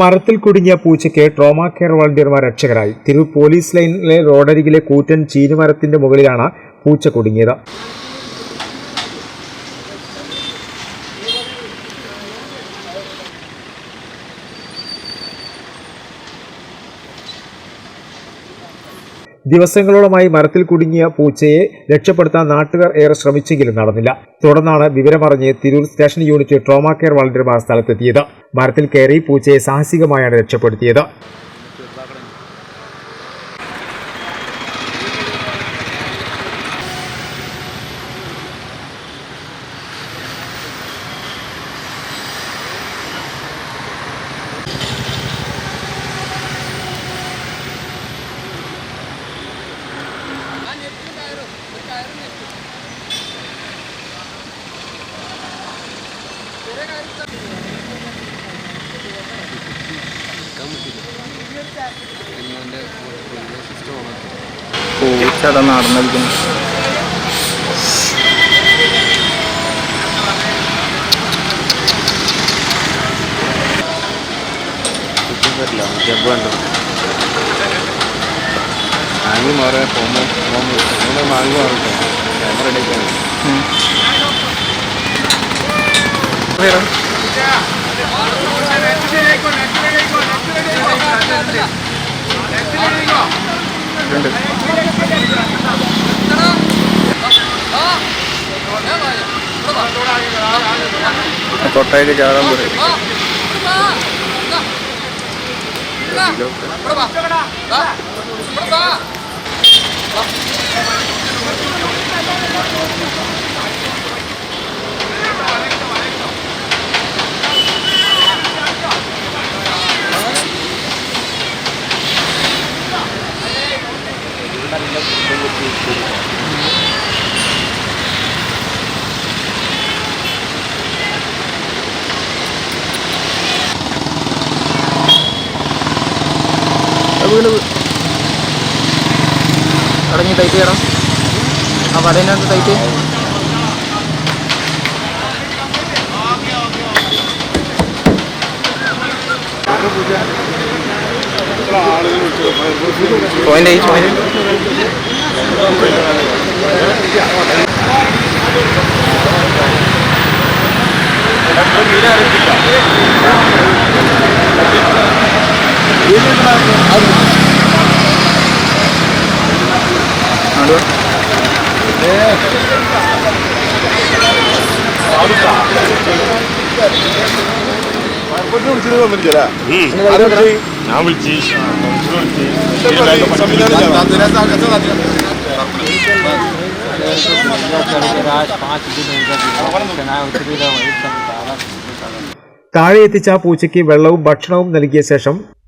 മരത്തിൽ കുടുങ്ങിയ പൂച്ചയ്ക്ക് ട്രോമാ കെയർ വളണ്ടിയർമാർ രക്ഷകരായി. തിരൂർ പോലീസ് ലൈനിലെ റോഡരികിലെ കൂറ്റൻ ചീനുമരത്തിന്റെ മുകളിലാണ് പൂച്ച കുടുങ്ങിയത്. ദിവസങ്ങളോളമായി മരത്തിൽ കുടുങ്ങിയ പൂച്ചയെ രക്ഷപ്പെടുത്താൻ നാട്ടുകാർ ഏറെ ശ്രമിച്ചെങ്കിലും നടന്നില്ല. തുടർന്നാണ് വിവരമറിഞ്ഞ് Tirur station unit trauma care വളണ്ടിയർമാർ സ്ഥലത്തെത്തിയത് മരത്തിൽ കയറി പൂച്ചയെ സാഹസികമായാണ് രക്ഷപ്പെടുത്തിയത്. പൂച്ചട നടന്നിരിക്കുന്നു. മാങ്ങി മാറാൻ പോകുമ്പോൾ മാങ്ങി മാറും ക്യാമറ എടുക്കാൻ തൊട്ടയിൽ ചാടാൻ പറയും വീട് അടങ്ങി ടൈറ്റ് ചെയ്യണം. ആ വലേനകത്ത് ടൈറ്റ് പോയിന്റ് പോയിന്റ് ഞാൻ വിളിച്ച് താഴെ എത്തിച്ച പൂച്ചയ്ക്ക് വെള്ളവും ഭക്ഷണവും നൽകിയ ശേഷം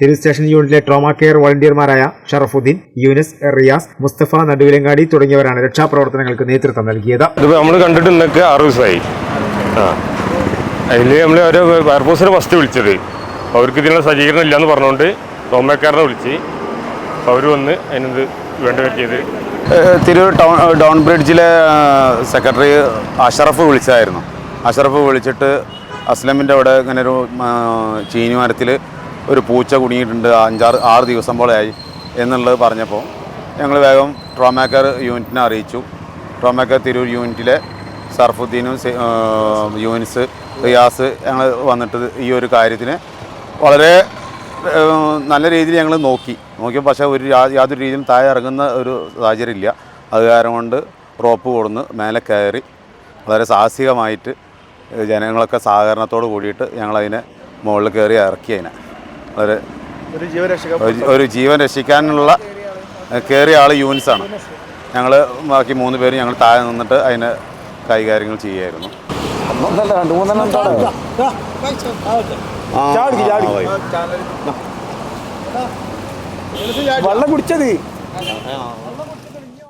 സ്റ്റേഷൻ യൂണിറ്റിലെ ട്രോമാ കെയർ വോളണ്ടിയർമാരായ ഷറഫുദ്ദീൻ യൂനിസ് റിയാസ് മുസ്തഫ നടുവിലങ്ങാടി തുടങ്ങിയവരാണ് രക്ഷാപ്രവർത്തനങ്ങൾക്ക് നേതൃത്വം നൽകിയത്. നമ്മൾ കണ്ടിട്ട് ഇന്നൊക്കെ ആറ് ദിവസമായി. അതിൽ നമ്മൾ ഒരു ഫയർഫോഴ്സിനെ ഫസ്റ്റ് വിളിച്ചത്. അവർക്ക് ഇതിനുള്ള സജ്ജീകരണം ഇല്ലയെന്ന് പറഞ്ഞുകൊണ്ട് തോമക്കാരനെ വിളിച്ച് അവർ വന്ന് അതിനെന്ത് വേണ്ട പറ്റിയത് ഏഹ് തിരൂർ ടൗൺ ഡൗൺ ബ്രിഡ്ജിലെ സെക്രട്ടറി അഷറഫ് വിളിച്ചായിരുന്നു അഷറഫ് വിളിച്ചിട്ട് അസ്ലമിന്റെ അവിടെ ഇങ്ങനെ ഒരു ചീനിമരത്തിൽ ഒരു പൂച്ച കുടുങ്ങിയിട്ടുണ്ട് അഞ്ചാറ് ആറ് ദിവസം പോലെയായി എന്നുള്ളത് പറഞ്ഞപ്പോൾ ഞങ്ങൾ വേഗം ട്രോമാക്കർ യൂണിറ്റിനെ അറിയിച്ചു. ട്രോമാക്കർ തിരൂർ യൂണിറ്റിലെ സർഫുദ്ദീനും യൂനിസ് റിയാസ് ഞങ്ങൾ വന്നിട്ട് ഈ ഒരു കാര്യത്തിന് വളരെ നല്ല രീതിയിൽ ഞങ്ങൾ നോക്കി. നോക്കിയപ്പോൾ പക്ഷേ ഒരു യാതൊരു രീതിയിലും താഴെ ഇറങ്ങുന്ന ഒരു സാഹചര്യം ഇല്ല. അത് കാരണം കൊണ്ട് റോപ്പ് കൊടുന്ന് മേലെ കയറി വളരെ സാഹസികമായിട്ട് ജനങ്ങളൊക്കെ സഹകരണത്തോട് കൂടിയിട്ട് ഞങ്ങളതിനെ മുകളിൽ കയറി ഇറക്കി അതിനെ. ഒരു- ഒരു ജീവൻ രക്ഷിക്കാനുള്ള കയറിയ ആൾ ആണ്. ഞങ്ങൾ ബാക്കി മൂന്ന് പേര് ഞങ്ങൾ താഴെ നിന്നിട്ട് അതിന് കൈകാര്യങ്ങൾ ചെയ്യായിരുന്നു. വെള്ളം കുടിച്ചത്.